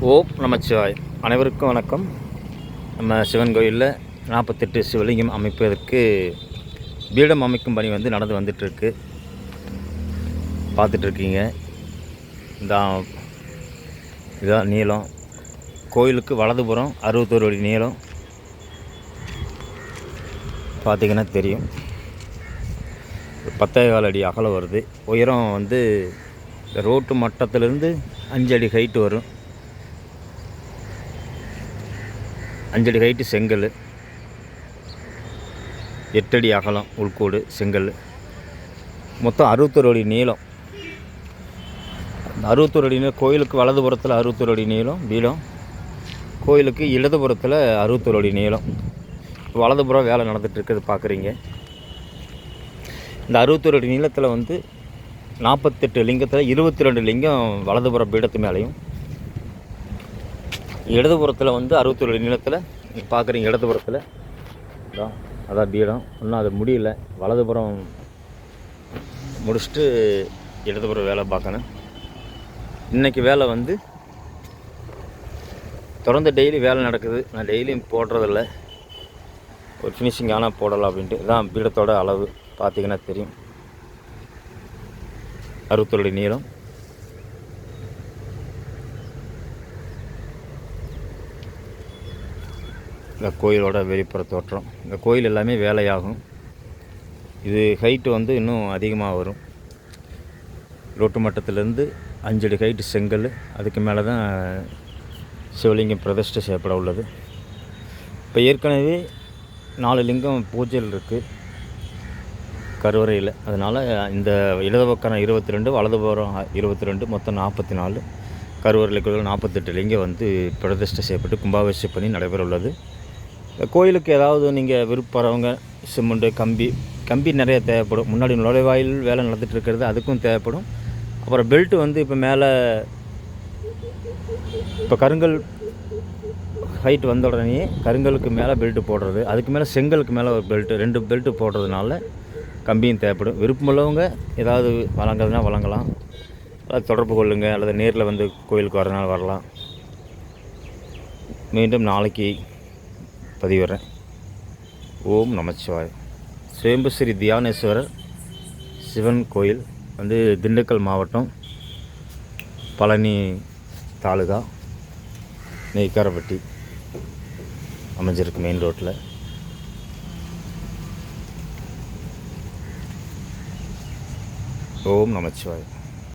ஓம் நமச்சிவாய். அனைவருக்கும் வணக்கம். நம்ம சிவன் கோயிலில் நாற்பத்தெட்டு சிவலிங்கம் அமைப்பதற்கு பீடம் அமைக்கும் பணி வந்து நடந்து வந்துட்டுருக்கு பார்த்துட்ருக்கீங்க. இந்த இதான் நீளம். கோயிலுக்கு வலதுபுறம் அறுபத்தோரு அடி நீளம். பார்த்தீங்கன்னா தெரியும். பத்தே கால் அடி அகலம் வருது. உயரம் வந்து ரோட்டு மட்டத்திலேருந்து அஞ்சு அடி ஹைட்டு வரும். அஞ்சடி ஹைட்டு செங்கல். எட்டடி அகலம் உள்கூடு செங்கல். மொத்தம் அறுபத்தொரு அடி நீளம். அந்த அறுபத்தொரு அடி நீளம் கோயிலுக்கு வலதுபுறத்தில் அறுபத்தொரு அடி நீளம் வீடம் கோயிலுக்கு இடதுபுறத்தில் அறுபத்தொரு அடி நீளம். வலதுபுறம் வேலை நடந்துட்டு இருக்கிறது பார்க்குறீங்க இந்த அறுபத்தொரு அடி நீளத்தில் வந்து நாற்பத்தெட்டு லிங்கத்தில் இருபத்தி ரெண்டு லிங்கம் வலதுபுற பீடத்து மேலேயும் இடதுபுறத்தில் வந்து அறுபத்தொரு அடி நீளத்தில் நீங்கள் பார்க்குறீங்க இடதுபுறத்தில். தான் அதான் பீடம் இன்னும் அது முடியல. வலதுபுறம் முடிச்சுட்டு இடதுபுறம் வேலை பார்க்கணும். இன்றைக்கி வேலை வந்து தொடர்ந்து டெய்லி வேலை நடக்குது. நான் டெய்லியும் போடுறதில்ல. ஒரு ஃபினிஷிங் ஆனால் போடலாம் அப்படின்ட்டு. இதான் பீடத்தோட அளவு. பார்த்தீங்கன்னா தெரியும். அறுபத்தொரு நீளம். இந்த கோயிலோட வெளிப்புற தோற்றம். இந்த கோயில் எல்லாமே வேலையாகும். இது ஹைட்டு வந்து இன்னும் அதிகமாக வரும். ரோட்டு மட்டத்திலேருந்து அஞ்சடி ஹைட்டு செங்கல். அதுக்கு மேலே தான் சிவலிங்கம் பிரதிஷ்டை செய்யப்பட உள்ளது. இப்போ ஏற்கனவே நாலு லிங்கம் பூஜையில் இருக்குது கருவறையில். அதனால் இந்த இடது பக்கம் இருபத்தி ரெண்டு வலது பக்கம் இருபத்தி ரெண்டு மொத்தம் நாற்பத்தி நாலு கருவறையில் நாற்பத்தெட்டு லிங்கம் வந்து பிரதிஷ்டை செய்யப்பட்டு கும்பாபிஷேகம் பணி நடைபெற உள்ளது. கோயிலுக்கு ஏதாவது நீங்கள் விருப்பறவங்க சிமெண்ட்டு கம்பி கம்பி நிறைய தேவைப்படும். முன்னாடி நுழைவாயில் வேலை நடந்துட்டு இருக்கிறது அதுக்கும் தேவைப்படும். அப்புறம் பெல்ட்டு வந்து இப்போ மேலே இப்போ கருங்கல் ஹைட் வந்த உடனே கருங்கலுக்கு மேலே பெல்ட்டு போடுறது. அதுக்கு மேலே செங்கலுக்கு மேலே ஒரு பெல்ட்டு ரெண்டு பெல்ட்டு போடுறதுனால கம்பியும் தேவைப்படும். விருப்பமுள்ளவங்க ஏதாவது வழங்குறதுனா வழங்கலாம். அல்லது தொடர்பு கொள்ளுங்கள் அல்லது நேரில் வந்து கோயிலுக்கு வரனால வரலாம். மீண்டும் நாளைக்கு பதிவிடுறேன். ஓம் நமச்சிவாய் சுயம்பு ஸ்ரீ தியானேஸ்வரர் சிவன் கோயில் வந்து திண்டுக்கல் மாவட்டம் பழனி தாலுகா நெய்க்காரப்பட்டி அமைஞ்சிருக்கு மெயின் ரோட்டில் ஓம் நமச்சிவாய்